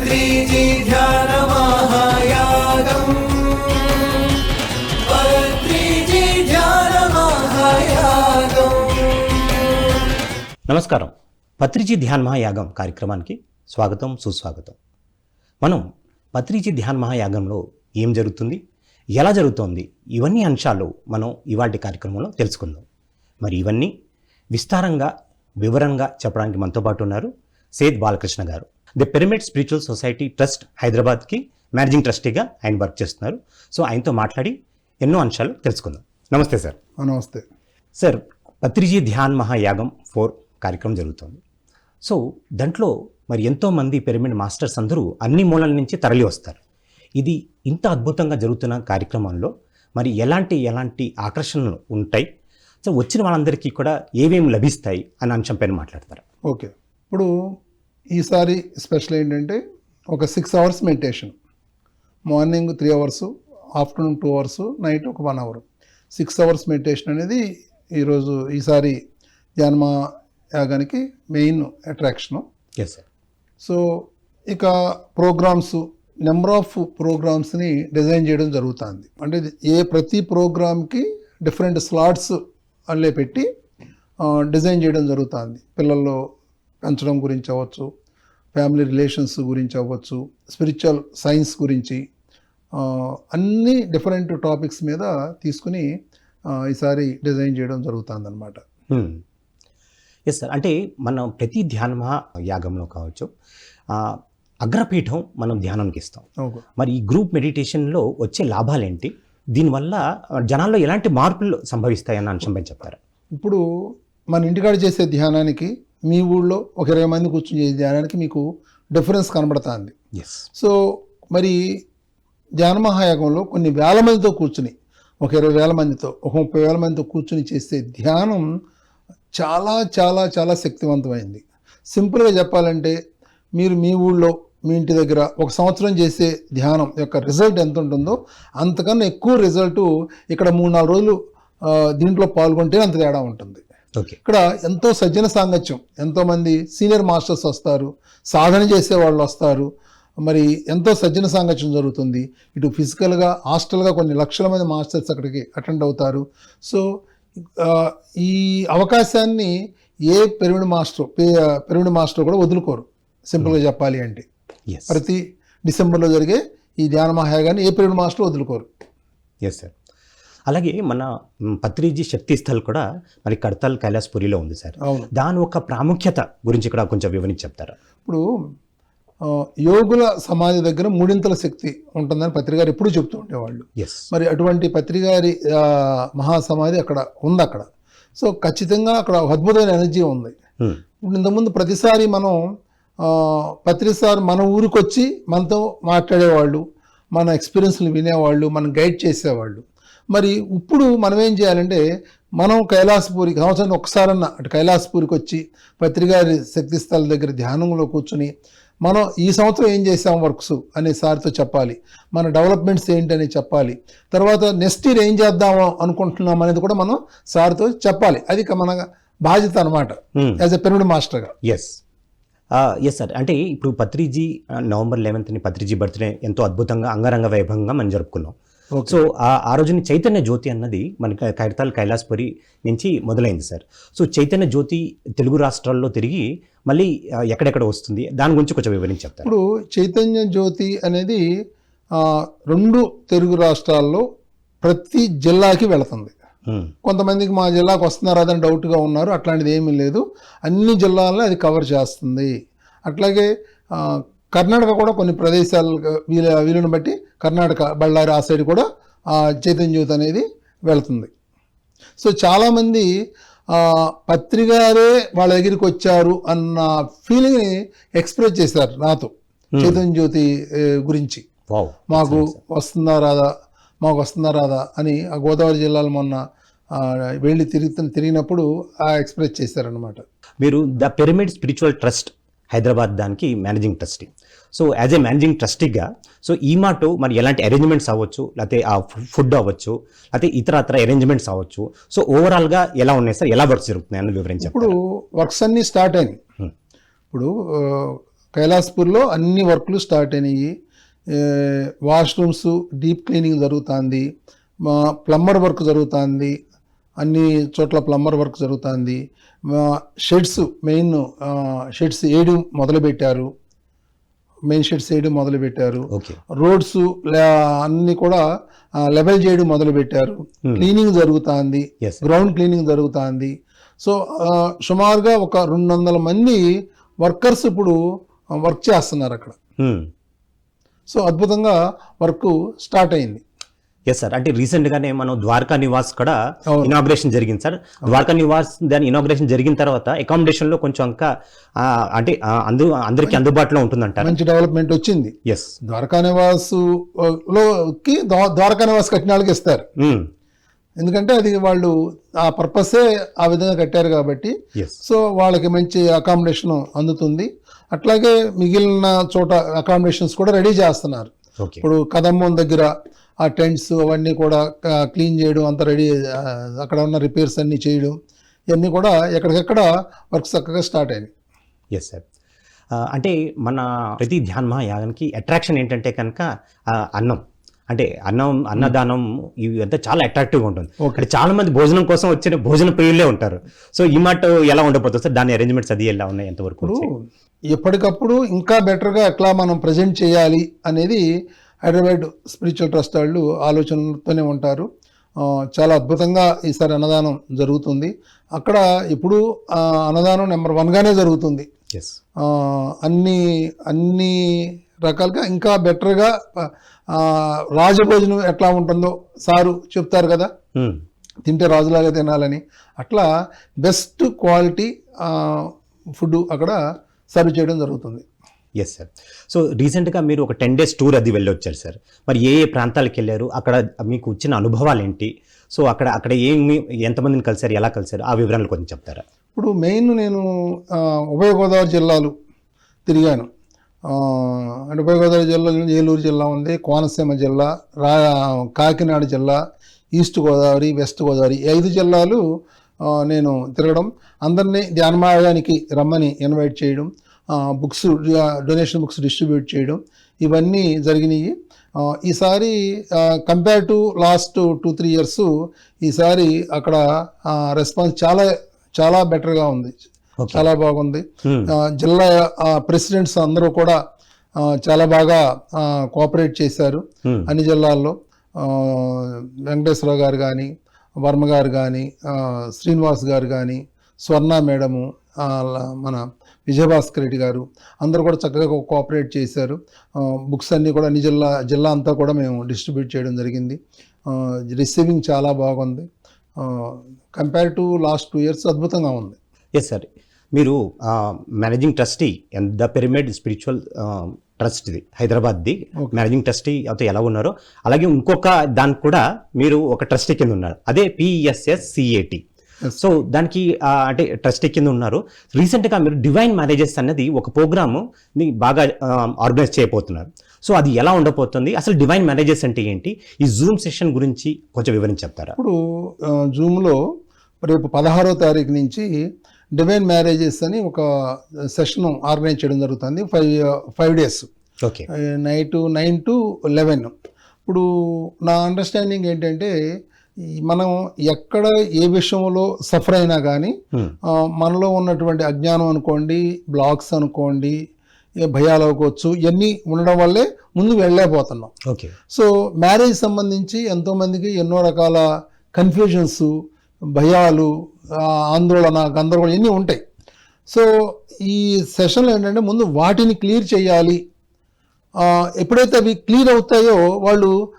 ధ్యాన మహాయాగం ధ్యాన మహాయాగం నమస్కారం. పత్రిజీ ధ్యాన్ మహాయాగం కార్యక్రమానికి స్వాగతం సుస్వాగతం. మనం పత్రిజీ ధ్యాన్ మహాయాగంలో ఏం జరుగుతుంది ఎలా జరుగుతోంది ఇవన్నీ అంశాలు మనం ఇవాటి కార్యక్రమంలో తెలుసుకుందాం. మరి ఇవన్నీ విస్తారంగా వివరంగా చెప్పడానికి మనతో పాటు ఉన్నారు సేద్ బాలకృష్ణ గారు. The pyramid spiritual society trust హైదరాబాద్కి మేనేజింగ్ ట్రస్టీగా ఆయన వర్క్ చేస్తున్నారు. సో ఆయనతో మాట్లాడి ఎన్నో అంశాలు తెలుసుకుందాం. నమస్తే సార్. నమస్తే. సార్ పత్రిజీ ధ్యాన్ మహాయాగం ఫోర్ కార్యక్రమం జరుగుతుంది. సో దాంట్లో మరి ఎంతోమంది పిరమిడ్ మాస్టర్స్ అందరూ అన్ని మూలల నుంచి తరలి వస్తారు. ఇది ఇంత అద్భుతంగా జరుగుతున్న కార్యక్రమంలో మరి ఎలాంటి ఎలాంటి ఆకర్షణలు ఉంటాయి? సో వచ్చిన వాళ్ళందరికీ కూడా ఏమేమి లభిస్తాయి అనే అంశం పైన మాట్లాడతారు? ఓకే. ఇప్పుడు ఈసారి స్పెషల్ ఏంటంటే ఒక six hours meditation. Morning three hours afternoon two hours night ఒక one hour. Six hours meditation అనేది ఈరోజు ఈసారి ధ్యానమ యాగానికి main attraction. Yes sir so ఇక ప్రోగ్రామ్స్ నెంబర్ ఆఫ్ ప్రోగ్రామ్స్ని డిజైన్ చేయడం జరుగుతుంది. అంటే ఏ ప్రతి ప్రోగ్రామ్కి డిఫరెంట్ స్లాట్స్ అల్లే పెట్టి డిజైన్ చేయడం జరుగుతుంది. పిల్లల్లో పెంచడం గురించి అవ్వచ్చు ఫ్యామిలీ రిలేషన్స్ గురించి అవ్వచ్చు స్పిరిచువల్ సైన్స్ గురించి అన్ని డిఫరెంట్ టాపిక్స్ మీద తీసుకుని ఈసారి డిజైన్ చేయడం జరుగుతుంది అనమాట ఎస్ సార్ అంటే మనం ప్రతి ధ్యాన మహాయాగంలో కావచ్చు అగ్రపీఠం మనం ధ్యానానికి ఇస్తాం. మరి ఈ గ్రూప్ మెడిటేషన్లో వచ్చే లాభాలేంటి? దీనివల్ల జనాల్లో ఎలాంటి మార్పులు సంభవిస్తాయన్న అంశంపై చెప్తారా? ఇప్పుడు మన ఇంటికాడ చేసే ధ్యానానికి మీ ఊళ్ళో ఒక ఇరవై మంది కూర్చొని చేసే ధ్యానానికి మీకు డిఫరెన్స్ కనబడుతుంది. సో మరి ధ్యాన మహాయాగంలో కొన్ని వేల మందితో కూర్చుని ఒక ఇరవై వేల మందితో ఒక ముప్పై వేల మందితో కూర్చుని చేసే ధ్యానం చాలా చాలా చాలా శక్తివంతమైంది. సింపుల్గా చెప్పాలంటే మీరు మీ ఊళ్ళో మీ ఇంటి దగ్గర ఒక సంవత్సరం చేసే ధ్యానం యొక్క రిజల్ట్ ఎంత ఉంటుందో అంతకన్నా ఎక్కువ రిజల్ట్ ఇక్కడ మూడు నాలుగు రోజులు దీంట్లో పాల్గొంటే అంత తేడా ఉంటుంది. ఇక్కడ ఎంతో సజ్జన సాంగత్యం. ఎంతోమంది సీనియర్ మాస్టర్స్ వస్తారు. సాధన చేసే వాళ్ళు వస్తారు. మరి ఎంతో సజ్జన సాంగత్యం జరుగుతుంది. ఇటు ఫిజికల్గా హాస్టల్గా కొన్ని లక్షల మంది మాస్టర్స్ అక్కడికి అటెండ్ అవుతారు. సో ఈ అవకాశాన్ని ఏ పిరమిడ్ మాస్టర్ పిరమిడ్ మాస్టర్ కూడా వదులుకోరు. సింపుల్గా చెప్పాలి అంటే. ప్రతి డిసెంబర్లో జరిగే ఈ ధ్యాన మహాయాగాన్ని ఏ పిరమిడ్ మాస్టర్ వదులుకోరు. ఎస్ సార్ అలాగే మన పత్రిజీ శక్తి స్థల్ కూడా మరి కడతాల్ కైలాసపురిలో ఉంది సార్. అవును. దాని ఒక ప్రాముఖ్యత గురించి కూడా కొంచెం వివరించి చెప్తారా ఇప్పుడు యోగుల సమాధి దగ్గర మూడింతల శక్తి ఉంటుందని పత్రికారు ఎప్పుడు చెప్తూ ఉండేవాళ్ళు. ఎస్ మరి అటువంటి పత్రికారి మహాసమాధి అక్కడ ఉంది అక్కడ. సో ఖచ్చితంగా అక్కడ అద్భుతమైన ఎనర్జీ ఉంది. ఇప్పుడు ఇంతకుముందు ప్రతిసారి మనం ఆ, పత్రిసారి మన ఊరికి వచ్చి మనతో మాట్లాడేవాళ్ళు మన ఎక్స్పీరియన్స్లు వినేవాళ్ళు మనం గైడ్ చేసేవాళ్ళు. మరి ఇప్పుడు మనం ఏం చేయాలంటే మనం కైలాసపూరి సంవత్సరం ఒకసారన్నా అటు కైలాసపూరికి వచ్చి పత్రికారి శక్తి స్థల దగ్గర ధ్యానంలో కూర్చుని మనం ఈ సంవత్సరం ఏం చేసాం వర్క్స్ అనే సార్తో చెప్పాలి. మన డెవలప్మెంట్స్ ఏంటని చెప్పాలి. తర్వాత నెక్స్ట్ ఇయర్ ఏం చేద్దామో అనుకుంటున్నాం అనేది కూడా మనం సార్తో చెప్పాలి. అది మన బాధ్యత అనమాట యాజ్ ఎ పిరమిడ్ మాస్టర్గా ఎస్ ఎస్ సార్ అంటే ఇప్పుడు పత్రిజీ నవంబర్ లెవెన్త్ని పత్రిజీ బర్త్డే ఎంతో అద్భుతంగా అంగరంగ వైభవంగా మనం జరుపుకున్నాం. సో ఆ ఆ రోజుని చైతన్య జ్యోతి అన్నది మనకి కైతాల్ కైలాసపురి నుంచి మొదలైంది సార్. సో చైతన్య జ్యోతి తెలుగు రాష్ట్రాల్లో తిరిగి మళ్ళీ ఎక్కడెక్కడ వస్తుంది? దాని గురించి కొంచెం వివరించి చెప్తారు ఇప్పుడు చైతన్య జ్యోతి అనేది రెండు తెలుగు రాష్ట్రాల్లో ప్రతి జిల్లాకి వెళుతుంది. కొంతమందికి మా జిల్లాకు వస్తున్నారా అని డౌట్గా ఉన్నారు అట్లాంటిది ఏమీ లేదు. అన్ని జిల్లాల్లో అది కవర్ చేస్తుంది. అట్లాగే కర్ణాటక కూడా కొన్ని ప్రదేశాలు వీల వీలుని బట్టి కర్ణాటక బళ్ళారి ఆ సైడ్ కూడా ఆ, చైతన్య జ్యోతి అనేది వెళుతుంది. సో చాలామంది పత్రికారే వాళ్ళ దగ్గరికి వచ్చారు అన్న ఫీలింగ్ని ఎక్స్ప్రెస్ చేశారు నాతో చైతన్య జ్యోతి గురించి. వావ్. మాకు వస్తుందా రాదా? మాకు వస్తుందా రాదా? అని ఆ గోదావరి జిల్లాలో మొన్న వెళ్ళి తిరిగి తిరిగినప్పుడు ఆ ఎక్స్ప్రెస్ చేశారనమాట మీరు the pyramid spiritual trust Hyderabad దానికి managing trustee so as a managing ట్రస్టీగా so ఈ మాట మరి ఎలాంటి అరేంజ్మెంట్స్ అవ్వచ్చు లేకపోతే ఆ ఫుడ్ అవ్వచ్చు లేకపోతే ఇతర ఇతర అరేంజ్మెంట్స్ అవ్వచ్చు సో ఓవరాల్గా ఎలా ఉన్నాయి సార్? ఎలా వర్క్స్ జరుగుతున్నాయి అని వివరించి ఇప్పుడు వర్క్స్ అన్నీ స్టార్ట్ అయినాయి. Hmm. ఇప్పుడు కైలాస్పూర్లో అన్ని వర్క్లు స్టార్ట్ అయినాయి. వాష్రూమ్స్ డీప్ క్లీనింగ్ జరుగుతుంది. మా ప్లంబర్ వర్క్ జరుగుతుంది. అన్ని చోట్ల ప్లంబర్ వర్క్ జరుగుతుంది. షెడ్స్ మెయిన్ షెడ్స్ వేయడం మొదలుపెట్టారు. మెయిన్ షెడ్స్ వేయడం మొదలుపెట్టారు. రోడ్స్ అన్ని కూడా లెవెల్ చేయడం మొదలు పెట్టారు క్లీనింగ్ జరుగుతుంది. గ్రౌండ్ క్లీనింగ్ జరుగుతుంది. సో సుమారుగా ఒక రెండు వందల మంది వర్కర్స్ ఇప్పుడు వర్క్ చేస్తున్నారు అక్కడ. సో అద్భుతంగా వర్క్ స్టార్ట్ అయింది. ఎస్ సార్ అంటే రీసెంట్ గానే మనం ద్వారకా నివాస్ కూడా. ఇనాగ్రేషన్ జరిగింది సార్ ద్వారకా నివాస్ దాని ఇనాగ్రేషన్ జరిగిన తర్వాత అకామిడేషన్లో కొంచెం ఇంకా అంటే అందు అందరికి అందుబాటులో ఉంటుందంటారు? మంచి డెవలప్మెంట్ వచ్చింది. ఎస్ ద్వారకా నివాస్లోకి ద్వా- ద్వారకా నివాస్ కట్టిన వాళ్ళకి ఇస్తారు ఎందుకంటే అది వాళ్ళు ఆ పర్పసే ఆ విధంగా కట్టారు కాబట్టి. సో వాళ్ళకి మంచి అకామిడేషన్ అందుతుంది. అట్లాగే మిగిలిన చోట అకామిడేషన్స్ కూడా రెడీ చేస్తున్నారు. ఇప్పుడు కదమ్మం దగ్గర ఆ టెంట్స్ అవన్నీ కూడా క్లీన్ చేయడం అంతా రెడీ అక్కడ ఉన్న రిపేర్స్ అన్నీ చేయడం ఇవన్నీ కూడా ఎక్కడికెక్కడ వర్క్ చక్కగా స్టార్ట్ అయినాయి. ఎస్ సార్ అంటే మన ప్రతి ధ్యాన్ మహాయాగానికి అట్రాక్షన్ ఏంటంటే కనుక అన్నం. అంటే అన్నం అన్నదానం ఇవి అంతా చాలా అట్రాక్టివ్గా ఉంటుంది. అంటే చాలా మంది భోజనం కోసం వచ్చిన భోజన ప్రియులే ఉంటారు. సో ఈ మాట ఎలా ఉండబోతుంది? సార్ దాని అరేంజ్మెంట్స్ అది ఎలా ఉన్నాయి? ఎంతవరకు? ఎప్పటికప్పుడు ఇంకా బెటర్గా ఎట్లా మనం ప్రజెంట్ చేయాలి అనేది హైదరాబాద్ స్పిరిచువల్ ట్రస్ట్ వాళ్ళు ఆలోచనలతోనే ఉంటారు. చాలా అద్భుతంగా ఈసారి అన్నదానం జరుగుతుంది. అక్కడ ఇప్పుడు అన్నదానం నెంబర్ వన్గానే జరుగుతుంది. అన్ని అన్ని రకాలుగా ఇంకా బెటర్గా రాజభోజనం ఎట్లా ఉంటుందో సారు చెప్తారు కదా. తింటే రాజులాగా తినాలని. అట్లా బెస్ట్ క్వాలిటీ ఫుడ్ అక్కడ సర్వ్ చేయడం జరుగుతుంది. ఎస్ సార్ సో రీసెంట్గా మీరు ఒక టెన్ డేస్ టూర్ అది వెళ్ళి వచ్చారు సార్ మరి ఏ ఏ ప్రాంతాలకు వెళ్ళారు? అక్కడ మీకు వచ్చిన అనుభవాలు ఏంటి? సో అక్కడ అక్కడ ఏమి ఎంతమందిని కలిసారు? ఎలా కలిసారు? ఆ వివరాలు కొంచెం చెప్తారా? ఇప్పుడు మెయిన్ నేను ఉభయ గోదావరి జిల్లాలు తిరిగాను. అంటే ఉభయ గోదావరి జిల్లాలో ఏలూరు జిల్లా ఉంది కోనసీమ జిల్లా రా కాకినాడ జిల్లా ఈస్ట్ గోదావరి వెస్ట్ గోదావరి ఐదు జిల్లాలు నేను తిరగడం. అందరినీ ధ్యానమాయానికి రమ్మని ఇన్వైట్ చేయడం. బుక్స్ డొనేషన్ బుక్స్ డిస్ట్రిబ్యూట్ చేయడం. ఇవన్నీ జరిగినాయి. ఈసారి compare to last two three years ఈసారి అక్కడ రెస్పాన్స్ చాలా చాలా బెటర్గా ఉంది. చాలా బాగుంది. ఆ, జిల్లా ప్రెసిడెంట్స్ అందరూ కూడా చాలా బాగా కోఆపరేట్ చేశారు. మ్మ్. అన్ని జిల్లాల్లో వెంకటేశ్వరరావు గారు కానీ వర్మ గారు కానీ శ్రీనివాస్ గారు కానీ స్వర్ణ మేడము మన విజయభాస్కర్ రెడ్డి గారు అందరూ కూడా చక్కగా కోఆపరేట్ చేశారు. బుక్స్ అన్నీ కూడా అన్ని జిల్లా జిల్లా అంతా కూడా మేము డిస్ట్రిబ్యూట్ చేయడం జరిగింది. రిసీవింగ్ చాలా బాగుంది. Compare to last two years అద్భుతంగా ఉంది. ఎస్ సార్ మీరు managing trustee and the pyramid spiritual trust ఇది హైదరాబాద్ది. మేనేజింగ్ ట్రస్టీ అయితే ఎలా ఉన్నారో. అలాగే ఇంకొక దానికి కూడా మీరు ఒక ట్రస్టీ కింద ఉన్నారు. అదే పిఎస్ఎస్ సిఏటి. సో దానికి అంటే ట్రస్టీ కింద ఉన్నారు. రీసెంట్గా మీరు డివైన్ మ్యారేజెస్ అన్నది ఒక ప్రోగ్రాము బాగా ఆర్గనైజ్ చేయబోతున్నారు. సో అది ఎలా ఉండబోతుంది? అసలు డివైన్ మ్యారేజెస్ అంటే ఏంటి? ఈ జూమ్ సెషన్ గురించి కొంచెం వివరించి చెప్తారా? ఇప్పుడు జూమ్లో రేపు పదహారో తారీఖు నుంచి డివైన్ మ్యారేజెస్ అని ఒక సెషన్ ఆర్గనైజ్ చేయడం జరుగుతుంది. Five five days. Okay. Night nine to eleven. ఇప్పుడు నా అండర్స్టాండింగ్ ఏంటంటే మనం ఎక్కడ ఏ విషయంలో సఫర్ అయినా కానీ మనలో ఉన్నటువంటి అజ్ఞానం అనుకోండి బ్లాక్స్ అనుకోండి భయాలు అనుకోవచ్చు ఇవన్నీ ఉండడం వల్లే ముందు వెళ్ళలేకపోతున్నాం. ఓకే. సో మ్యారేజ్ సంబంధించి ఎంతోమందికి ఎన్నో రకాల కన్ఫ్యూజన్స్ భయాలు ఆందోళన గందరగోళం ఇవన్నీ ఉంటాయి. సో ఈ సెషన్లో ఏంటంటే ముందు వాటిని క్లియర్ చేయాలి. ఎప్పుడైతే అవి క్లియర్ అవుతాయో వాళ్ళు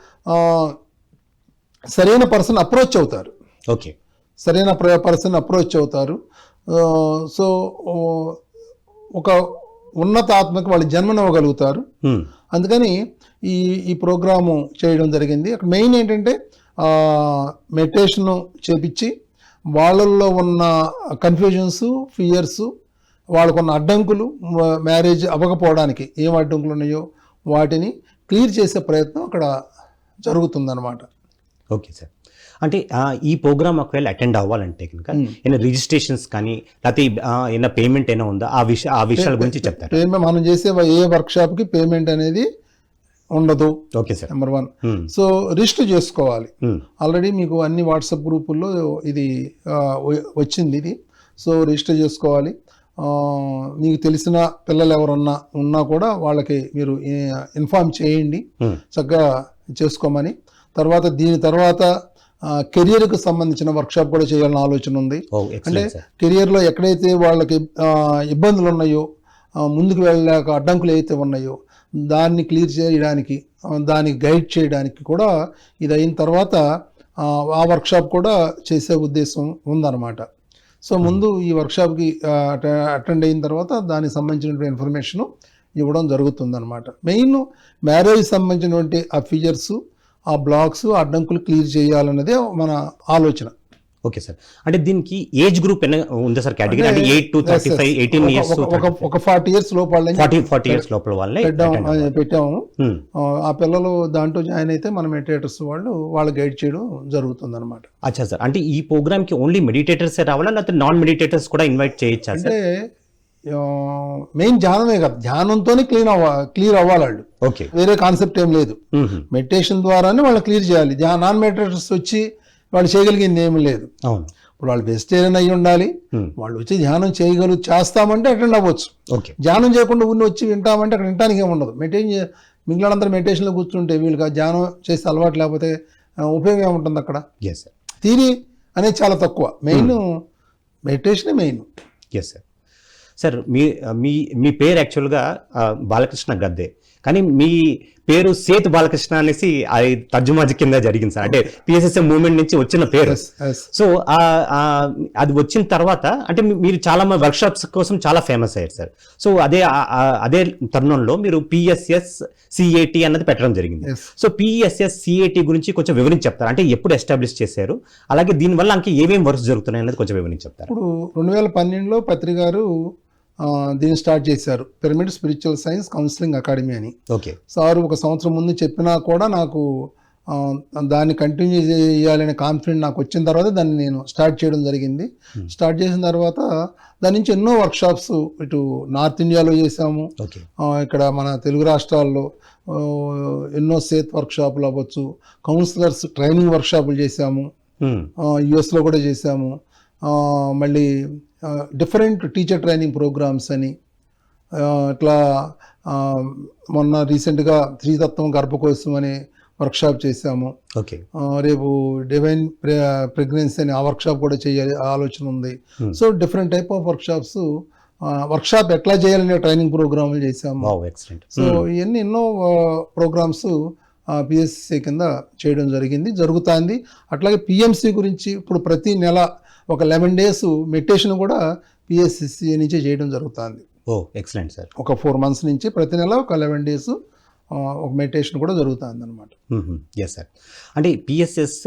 సరైన పర్సన్ అప్రోచ్ అవుతారు. ఓకే. సరైన పర్సన్ అప్రోచ్ అవుతారు. సో ఒక ఉన్నత ఆత్మకి వాళ్ళు జన్మనివ్వగలుగుతారు. అందుకని ఈ ఈ ప్రోగ్రాము చేయడం జరిగింది. అక్కడ మెయిన్ ఏంటంటే మెడిటేషన్ చేపించి వాళ్ళల్లో ఉన్న కన్ఫ్యూజన్స్ ఫియర్స్ వాళ్ళకున్న అడ్డంకులు మ్యారేజ్ అవ్వకపోవడానికి ఏం అడ్డంకులు ఉన్నాయో వాటిని క్లియర్ చేసే ప్రయత్నం అక్కడ జరుగుతుందన్నమాట. Okay sir. అంటే ఈ ప్రోగ్రామ్ ఒకవేళ అటెండ్ అవ్వాలంటే కనుక ఏమైనా రిజిస్ట్రేషన్స్ కానీ లేకపోతే ఏమైనా పేమెంట్ అయినా ఉందా? ఆ విషయ ఆ విషయాల గురించి చెప్తారు? మనం చేసే ఏ వర్క్ షాప్కి పేమెంట్ అనేది ఉండదు. Okay sir. Number one Hmm. So register చేసుకోవాలి. Hmm. ఆల్రెడీ మీకు అన్ని వాట్సాప్ గ్రూపుల్లో ఇది వచ్చింది ఇది. సో రిజిస్టర్ చేసుకోవాలి. మీకు తెలిసిన పిల్లలు ఎవరన్నా ఉన్నా కూడా వాళ్ళకి మీరు ఇన్ఫార్మ్ చేయండి. Hmm. చక్కగా చేసుకోమని. తర్వాత దీని తర్వాత కెరియర్కి సంబంధించిన వర్క్షాప్ కూడా చేయాలని ఆలోచన ఉంది. ఓ అంటే కెరియర్లో ఎక్కడైతే వాళ్ళకి ఇబ్బందులు ఉన్నాయో ముందుకు వెళ్ళలేక అడ్డంకులు అయితే ఉన్నాయో దాన్ని క్లియర్ చేయడానికి దాన్ని దానికి గైడ్ చేయడానికి కూడా ఇది అయిన తర్వాత ఆ, వర్క్షాప్ కూడా చేసే ఉద్దేశం ఉందన్నమాట. సో ముందు ఈ వర్క్షాప్కి అటెండ్ అయిన తర్వాత దానికి సంబంధించినటువంటి ఇన్ఫర్మేషన్ ఇవ్వడం జరుగుతుందన్నమాట. మెయిన్ మ్యారేజ్ సంబంధించినటువంటి ఆ ఫీచర్స్ ఆ బ్లాక్స్ అడ్డంకులు క్లియర్ చేయాలన్నదే మన ఆలోచన. Okay sir. అంటే దీనికి ఏజ్ గ్రూప్ ఉందా సార్ కేటగిరీ? అంటే eight to thirty five eighteen years ఒక- ఫార్టీ ఇయర్స్ లోపల ఫార్టీ ఫార్టీ ఇయర్స్ లోపల వాళ్ళే పెట్టాము అవ్వాలి. ఆ, పిల్లలు దాంట్లో జాయిన్ అయితే మన మెడిటేటర్స్ వాళ్ళు వాళ్ళు గైడ్ చేయడం జరుగుతుంది అనమాట అచ్చా సార్. అంటే ఈ ప్రోగ్రామ్కి ఓన్లీ మెడిటేటర్స్ రావాలా? లేకపోతే నాన్ మెడిటేటర్స్ కూడా ఇన్వైట్ చేయొచ్చా అంటే మెయిన్ ధ్యానమే కదా. ధ్యానంతోనే క్లీన్ అవ్వ క్లియర్ అవ్వాలి వాళ్ళు ఓకే. వేరే కాన్సెప్ట్ ఏం లేదు. మెడిటేషన్ ద్వారానే వాళ్ళు క్లియర్ చేయాలి. నాన్ మెడిటేటర్స్ వచ్చి వాళ్ళు చేయగలిగింది ఏమీ లేదు. అవును. ఇప్పుడు వాళ్ళు వెజిటేరియన్ అయి ఉండాలి. వాళ్ళు వచ్చి ధ్యానం చేయగలు చేస్తామంటే అటెండ్ అవ్వచ్చు. ఓకే. ధ్యానం చేయకుండా ఉన్న వచ్చి వింటామంటే అక్కడ వినటానికి ఏమి ఉండదు. మెడిటేషన్ చే- మిగిలినందరూ మెడిటేషన్లో కూర్చుంటే వీళ్ళకి ధ్యానం చేస్తే అలవాటు లేకపోతే ఉపయోగం ఏముంటుంది అక్కడ? ఎస్ సార్ థీరీ అనేది చాలా తక్కువ. మెయిన్ మెడిటేషనే మెయిన్. ఎస్ సార్ సార్ మీ మీ మీ పేరు యాక్చువల్గా బాలకృష్ణ గద్దే. కానీ మీ పేరు సేతు బాలకృష్ణ అనేసి అది తర్జుమాజీ కింద జరిగింది సార్. అంటే పిఎస్ఎస్ఎం మూవ్మెంట్ నుంచి వచ్చిన పేరు. సో అది వచ్చిన తర్వాత అంటే మీరు చాలా మంది వర్క్షాప్స్ కోసం చాలా ఫేమస్ అయ్యారు సార్. సో అదే అదే తరుణంలో మీరు పిఎస్ఎస్ సిఏటి అన్నది పెట్టడం జరిగింది. సో పిఎస్ఎస్ సిఏటి గురించి కొంచెం వివరించి చెప్తారు? అంటే ఎప్పుడు ఎస్టాబ్లిష్ చేశారు? అలాగే దీనివల్ల ఇంకా ఏమేమి వర్క్స్ జరుగుతున్నాయి అనేది కొంచెం వివరించి చెప్తారు? ఇప్పుడు రెండు వేల పన్నెండులో పత్రి గారు ఆ, దీన్ని స్టార్ట్ చేశారు. Pyramid spiritual science counselling academy అని. ఓకే. సార్ ఒక సంవత్సరం ముందు చెప్పినా కూడా నాకు దాన్ని కంటిన్యూ చేయాలనే కాన్ఫిడెంట్ నాకు వచ్చిన తర్వాత దాన్ని నేను స్టార్ట్ చేయడం జరిగింది. స్టార్ట్ చేసిన తర్వాత దాని నుంచి ఎన్నో వర్క్షాప్స్ ఇటు నార్త్ ఇండియాలో చేసాము ఇక్కడ మన తెలుగు రాష్ట్రాల్లో ఎన్నో సేత్ వర్క్షాపులు అవ్వచ్చు. కౌన్సిలర్స్ ట్రైనింగ్ వర్క్షాపులు చేశాము. యుఎస్లో కూడా చేశాము. ఆ, మళ్ళీ డిఫరెంట్ టీచర్ ట్రైనింగ్ ప్రోగ్రామ్స్ అని ఇట్లా మొన్న రీసెంట్గా శ్రీతత్వం గర్భకోశం అనే వర్క్షాప్ చేశాము. ఓకే. రేపు డివైన్ ప్రెగ్నెన్సీ అనే ఆ వర్క్షాప్ కూడా చేయాలి ఆలోచన ఉంది. Hmm. So different type of workshops workshop ఎట్లా చేయాలనే ట్రైనింగ్ ప్రోగ్రాములు చేశాము. సో ఇవన్నీ ఎన్నో ప్రోగ్రామ్స్ పిఎస్సి కింద చేయడం జరిగింది జరుగుతుంది. అట్లాగే పిఎంసి గురించి ఇప్పుడు ప్రతి నెల ఒక లెవెన్ డేస్ మెడిటేషన్ కూడా పిఎస్సి నుంచి చేయడం జరుగుతుంది. Oh excellent sir. ఒక ఫోర్ మంత్స్ నుంచి ప్రతి నెల ఒక లెవెన్ డేస్ ఒక మెడిటేషన్ కూడా జరుగుతుంది అనమాట ఎస్ సార్ అంటే పిఎస్ఎస్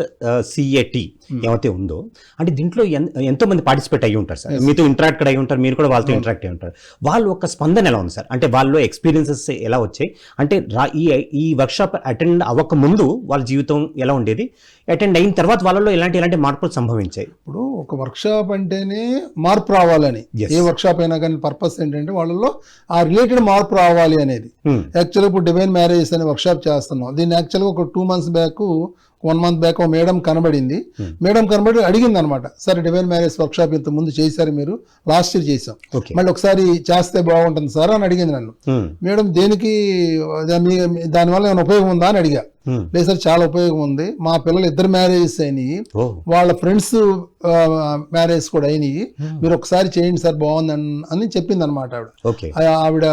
సిఏటి ఏమైతే ఉందో అంటే దీంట్లో ఎంతో మంది పార్టిసిపేట్ అయ్యి ఉంటారు సార్ మీతో ఇంటరాక్ట్ అయ్యి ఉంటారు మీరు కూడా వాళ్ళతో ఇంటరాక్ట్ అయ్యి ఉంటారు. వాళ్ళు ఒక స్పందన ఎలా ఉంది సార్ అంటే వాళ్ళు ఎక్స్పీరియన్సెస్ ఎలా వచ్చాయి? అంటే ఈ ఈ వర్క్షాప్ అటెండ్ అవ్వక ముందు వాళ్ళ జీవితం ఎలా ఉండేది? అటెండ్ అయిన తర్వాత వాళ్ళలో ఎలాంటి ఎలాంటి మార్పులు సంభవించాయి ఇప్పుడు ఒక వర్క్షాప్ అంటేనే మార్పు రావాలని. ఏ వర్క్షాప్ అయినా కానీ పర్పస్ ఏంటంటే వాళ్ళలో ఆ రిలేటెడ్ మార్పు రావాలి అనేది Hmm. యాక్చువల్గా ఇప్పుడు డివైన్ మ్యారేజెస్ అనే వర్క్షాప్ చేస్తున్నాం దీన్ని యాక్చువల్గా ఒక two months back one month back ఒక మేడం కనబడింది. మేడం కనబడి అడిగింది అనమాట సరే డివైన్ మ్యారేజ్ వర్క్షాప్ ఇంత ముందు చేశారు మీరు లాస్ట్ ఇయర్ చేసాం మళ్ళీ ఒకసారి చేస్తే బాగుంటుంది సార్ అని అడిగింది నన్ను. మేడం దేనికి దానివల్ల ఏమైనా ఉపయోగం ఉందా? అని అడిగా. లేదు సార్ చాలా ఉపయోగం ఉంది. మా పిల్లలు ఇద్దరు మ్యారేజెస్ అయినాయి. ఓ. వాళ్ళ ఫ్రెండ్స్ మ్యారేజ్ కూడా అయినాయి. మీరు ఒకసారి చేయండి సార్ బాగుంది అని- చెప్పింది అనమాట ఆవిడ ఆవిడ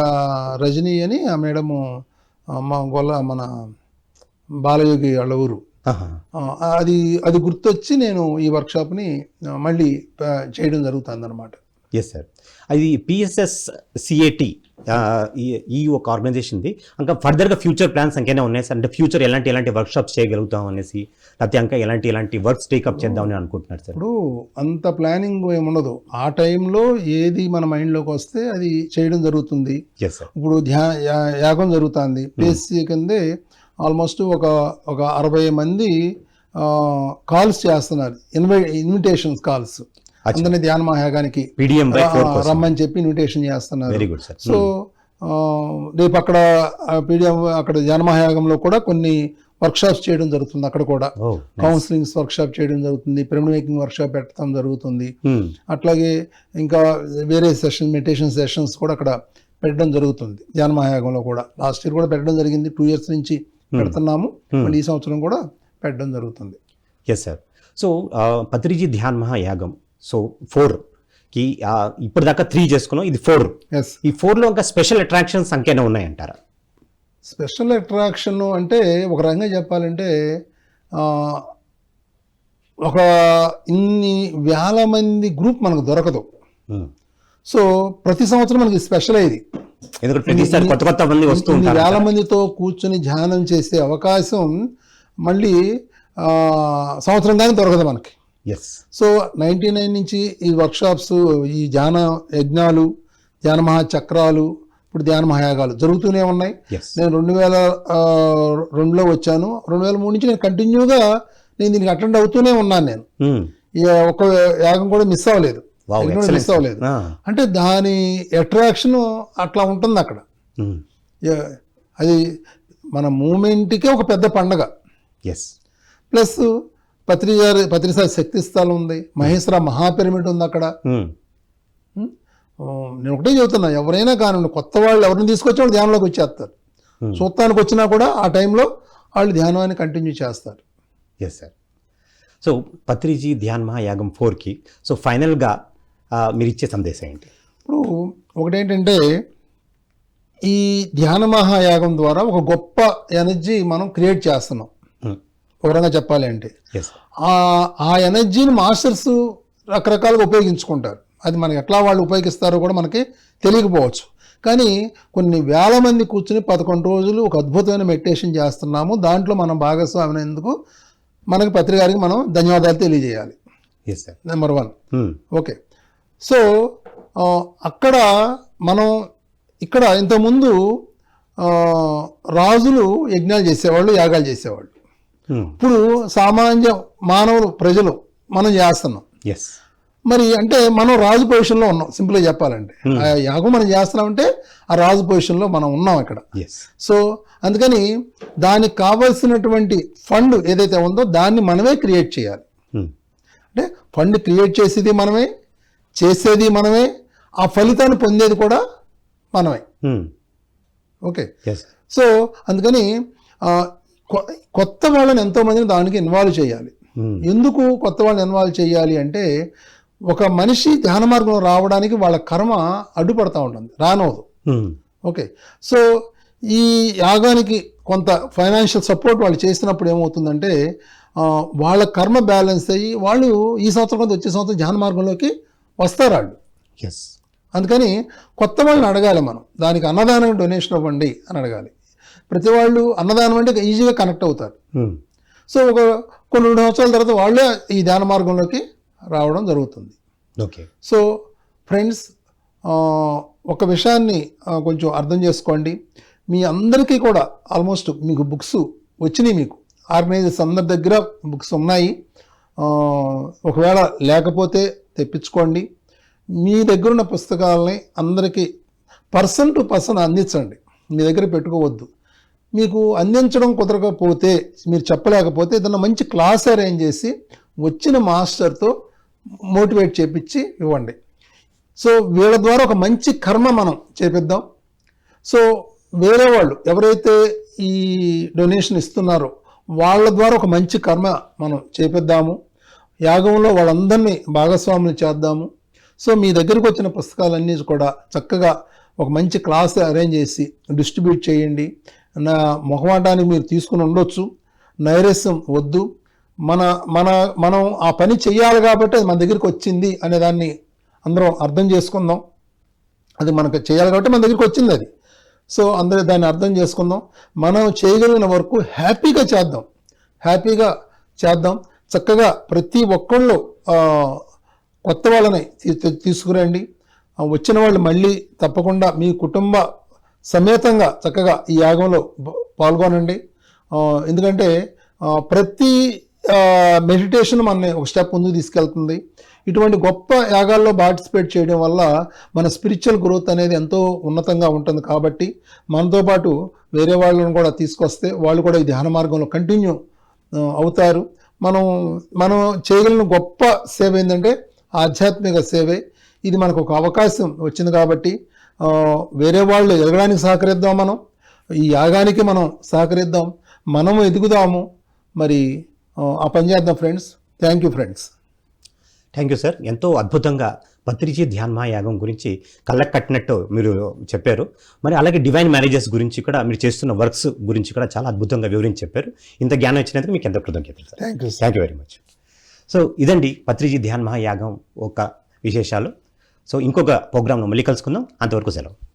రజనీ అని ఆ మేడము మా గొల్ల మన బాలయోగి వాళ్ళ ఊరు. అది అది గుర్తొచ్చి నేను ఈ వర్క్షాప్ని మళ్ళీ చేయడం జరుగుతుంది అనమాట ఎస్ సార్ అది పిఎస్ఎస్ సిఏటి ఈ ఒక ఆర్గనైజేషన్ది ఇంకా ఫర్దర్గా ఫ్యూచర్ ప్లాన్స్ ఇంకేనా ఉన్నాయి సార్ అంటే ఫ్యూచర్ ఎలాంటి ఎలాంటి వర్క్షాప్స్ చేయగలుగుతాం అనేసి లేకపోతే ఇంకా ఎలాంటి ఎలాంటి వర్క్స్ టేకప్ చేద్దామని అనుకుంటున్నారు సార్ ఇప్పుడు అంత ప్లానింగ్ ఏముండదు ఆ టైంలో ఏది మన మైండ్లోకి వస్తే అది చేయడం జరుగుతుంది. ఎస్ సార్ ఇప్పుడు ధ్యా యాగం జరుగుతుంది. పిఎస్సి కిందే ఆల్మోస్ట్ ఒక ఒక అరవై మంది కాల్స్ చేస్తున్నారు. ఇన్వై ఇన్విటేషన్స్ కాల్స్. అందరినీ ధ్యాన మహాయాగానికి రా- రమ్మని చెప్పి ఇన్విటేషన్ చేస్తున్నారు. వెరీ గుడ్ సార్ సో ఆ, రేపు అక్కడ పీడిఎం అక్కడ ధ్యాన మహాయాగంలో కూడా కొన్ని వర్క్షాప్స్ చేయడం జరుగుతుంది. అక్కడ కూడా కౌన్సిలింగ్స్ వర్క్షాప్ చేయడం జరుగుతుంది. పిరమిడ్ మేకింగ్ వర్క్షాప్ పెట్టడం జరుగుతుంది. Hmm. అట్లాగే ఇంకా వేరే సెషన్ మెడిటేషన్ సెషన్స్ కూడా అక్కడ పెట్టడం జరుగుతుంది. ధ్యాన మహాయాగంలో కూడా. లాస్ట్ ఇయర్ కూడా పెట్టడం జరిగింది. టూ ఇయర్స్ నుంచి పెడుతున్నాము. మళ్ళీ ఈ సంవత్సరం కూడా పెట్టడం జరుగుతుంది. Yes sir so Patriji Dhyan Mahayagam so ఫోర్కి ఇప్పటిదాకా త్రీ చేసుకున్నాం. ఇది ఫోర్ ఎస్ ఈ ఫోర్లో ఇంకా స్పెషల్ అట్రాక్షన్స్ ఇంకేమైనా ఉన్నాయంటారా? స్పెషల్ అట్రాక్షన్ అంటే ఒక రకంగా చెప్పాలంటే ఒక ఇన్ని వేల మంది గ్రూప్ మనకు దొరకదు. Hmm. సో ప్రతి సంవత్సరం మనకి స్పెషల్ అయ్యేది ఎందుకంటే ప్రతిసారి కొత్త కొత్త మంది వస్తూ ఉంటారు వేల మందితో కూర్చొని ధ్యానం చేసే అవకాశం మళ్ళీ సంవత్సరం కానీ దొరకదు మనకి. ఎస్ సో నైంటీ నైన్ నుంచి ఈ వర్క్షాప్స్ ఈ ధ్యాన యజ్ఞాలు ధ్యాన మహాచక్రాలు ఇప్పుడు ధ్యాన మహాయాగాలు జరుగుతూనే ఉన్నాయి. నేను రెండు వేల రెండులో వచ్చాను. రెండు వేల మూడు నుంచి నేను కంటిన్యూగా నేను దీనికి అటెండ్ అవుతూనే ఉన్నాను నేను. ఈ ఒక్క యాగం కూడా మిస్ అవ్వలేదు. మిస్ అవ్వలేదు. అంటే దాని అట్రాక్షన్ అట్లా ఉంటుంది అక్కడ. అది మన మూమెంట్కే ఒక పెద్ద పండగ. ఎస్ ప్లస్ పత్రిజారి పత్రిసారి శక్తి స్థలం ఉంది మహేశ్వర మహాపిరమిడ్ ఉంది అక్కడ. నేను ఒకటే చెబుతున్నా ఎవరైనా కానివ్వండి కొత్త వాళ్ళు ఎవరిని తీసుకొచ్చి వాళ్ళు ధ్యానంలోకి వచ్చేస్తారు. చూస్తానికి వచ్చినా కూడా ఆ టైంలో వాళ్ళు ధ్యానాన్ని కంటిన్యూ చేస్తారు. Yes sir so Patriji Dhyan Mahayagam ఫోర్కి సో ఫైనల్గా మీరు ఇచ్చే సందేశం ఏంటి? ఇప్పుడు ఒకటేంటంటే ఈ ధ్యాన మహాయాగం ద్వారా ఒక గొప్ప ఎనర్జీ మనం క్రియేట్ చేస్తున్నాం. రకంగా చెప్పాలి అంటే. ఆ ఆ ఎనర్జీని మాస్టర్స్ రకరకాలుగా ఉపయోగించుకుంటారు. అది మనకి ఎట్లా వాళ్ళు ఉపయోగిస్తారో కూడా మనకి తెలియకపోవచ్చు. కానీ కొన్ని వేల మంది కూర్చుని పదకొండు రోజులు ఒక అద్భుతమైన మెడిటేషన్ చేస్తున్నాము. దాంట్లో మనం భాగస్వామి అయినందుకు మనకి పత్రికారికి మనం ధన్యవాదాలు తెలియజేయాలి. నెంబర్ వన్ ఓకే సో అక్కడ మనం ఇక్కడ ఇంతకుముందు రాజులు యజ్ఞాలు చేసేవాళ్ళు యాగాలు చేసేవాళ్ళు. ఇప్పుడు సామాన్య మానవులు ప్రజలు మనం చేస్తున్నాం. ఎస్ మరి అంటే మనం రాజు పొజిషన్లో ఉన్నాం సింపుల్గా చెప్పాలంటే. ఆ యాగం మనం చేస్తున్నామంటే ఆ రాజు పొజిషన్లో మనం ఉన్నాం ఇక్కడ. సో అందుకని దానికి కావాల్సినటువంటి ఫండ్ ఏదైతే ఉందో దాన్ని మనమే క్రియేట్ చేయాలి. అంటే ఫండ్ క్రియేట్ చేసేది మనమే చేసేది మనమే ఆ ఫలితాన్ని పొందేది కూడా మనమే. ఓకే ఎస్ సో అందుకని కొత్త వాళ్ళని ఎంతోమందిని దానికి ఇన్వాల్వ్ చేయాలి. ఎందుకు కొత్త వాళ్ళని ఇన్వాల్వ్ చేయాలి అంటే ఒక మనిషి ధ్యాన మార్గంలో రావడానికి వాళ్ళ కర్మ అడ్డుపడతా ఉంటుంది రానవదు. ఓకే సో ఈ యాగానికి కొంత ఫైనాన్షియల్ సపోర్ట్ వాళ్ళు చేసినప్పుడు ఏమవుతుందంటే వాళ్ళ కర్మ బ్యాలెన్స్ అయ్యి వాళ్ళు ఈ సంవత్సరం కొంత వచ్చే సంవత్సరం ధ్యాన మార్గంలోకి వస్తారు వాళ్ళు ఎస్ అందుకని కొత్త వాళ్ళని అడగాలి మనం. దానికి అన్నదానం డొనేషన్ ఇవ్వండి అని అడగాలి. ప్రతి వాళ్ళు అన్నదానం అంటే ఈజీగా కనెక్ట్ అవుతారు. సో ఒక కొన్ని రెండు సంవత్సరాల తర్వాత వాళ్ళే ఈ ధ్యాన మార్గంలోకి రావడం జరుగుతుంది. ఓకే సో ఫ్రెండ్స్ ఒక విషయాన్ని కొంచెం అర్థం చేసుకోండి. మీ అందరికీ కూడా ఆల్మోస్ట్ మీకు బుక్స్ వచ్చినాయి మీకు. ఆర్గనైజర్స్ అందరి దగ్గర బుక్స్ ఉన్నాయి. ఒకవేళ లేకపోతే తెప్పించుకోండి. మీ దగ్గర ఉన్న పుస్తకాలని అందరికీ పర్సన్ టు పర్సన్ అందించండి. మీ దగ్గర పెట్టుకోవద్దు. మీకు అందించడం కుదరకపోతే మీరు చెప్పలేకపోతే ఏదైనా మంచి క్లాస్ అరేంజ్ చేసి వచ్చిన మాస్టర్తో మోటివేట్ చేపించి ఇవ్వండి. సో వీళ్ళ ద్వారా ఒక మంచి కర్మ మనం చేపిద్దాం. సో వేరే వాళ్ళు ఎవరైతే ఈ డొనేషన్ ఇస్తున్నారో వాళ్ళ ద్వారా ఒక మంచి కర్మ మనం చేపిద్దాము. యాగంలో వాళ్ళందరినీ భాగస్వాములు చేద్దాము. సో మీ దగ్గరకు వచ్చిన పుస్తకాలన్నీ కూడా చక్కగా ఒక మంచి క్లాస్ అరేంజ్ చేసి డిస్ట్రిబ్యూట్ చేయండి. నా మొహమాటానికి మీరు తీసుకుని ఉండొచ్చు. నైరస్యం వద్దు. మన మన మనం ఆ పని చేయాలి కాబట్టి అది మన దగ్గరికి వచ్చింది అనే దాన్ని అందరం అర్థం చేసుకుందాం. అది మనకు చేయాలి కాబట్టి మన దగ్గరికి వచ్చింది అది. సో అందరూ దాన్ని అర్థం చేసుకుందాం. మనం చేయగలిగిన వరకు హ్యాపీగా చేద్దాం. హ్యాపీగా చేద్దాం. చక్కగా ప్రతి ఒక్కళ్ళు కొత్త వాళ్ళని తీసుకురండి. వచ్చిన వాళ్ళు మళ్ళీ తప్పకుండా మీ కుటుంబ సమేతంగా చక్కగా ఈ యాగంలో పాల్గొనండి. ఎందుకంటే ప్రతి మెడిటేషన్ మనని ఒక స్టెప్ ముందుకు తీసుకెళ్తుంది. ఇటువంటి గొప్ప యాగాల్లో పార్టిసిపేట్ చేయడం వల్ల మన స్పిరిచువల్ గ్రోత్ అనేది ఎంతో ఉన్నతంగా ఉంటుంది కాబట్టి మనతో పాటు వేరే వాళ్ళని కూడా తీసుకొస్తే వాళ్ళు కూడా ఈ ధ్యాన మార్గంలో కంటిన్యూ అవుతారు. మనం మనం చేయగలిగిన గొప్ప సేవ ఏంటంటే ఆధ్యాత్మిక సేవే. ఇది మనకు ఒక అవకాశం వచ్చింది కాబట్టి వేరే వాళ్ళు ఎదగడానికి సహకరిద్దాం మనం. ఈ యాగానికి మనం సహకరిద్దాం. మనం ఎదుగుదాము. మరి ఆ, ఆ పని చేద్దాం friends. Thank you friends. Thank you sir. ఎంతో అద్భుతంగా పత్రిజీ ధ్యాన్మా యాగం గురించి కళ్ళకు కట్టినట్టు మీరు చెప్పారు. మరి అలాగే డివైన్ మ్యారేజెస్ గురించి కూడా మీరు చేస్తున్న వర్క్స్ గురించి కూడా చాలా అద్భుతంగా వివరించి చెప్పారు. ఇంత జ్ఞానం ఇచ్చినందుకు మీకు ఎంతో కృతజ్ఞతలు thank you thank you very much so ఇదండి పత్రిజీ ధ్యాన్ మహాయాగం ఒక విశేషాలు. సో ఇంకొక ప్రోగ్రాంలో మళ్ళీ కలుసుకుందాం. అంతవరకు సెలవు.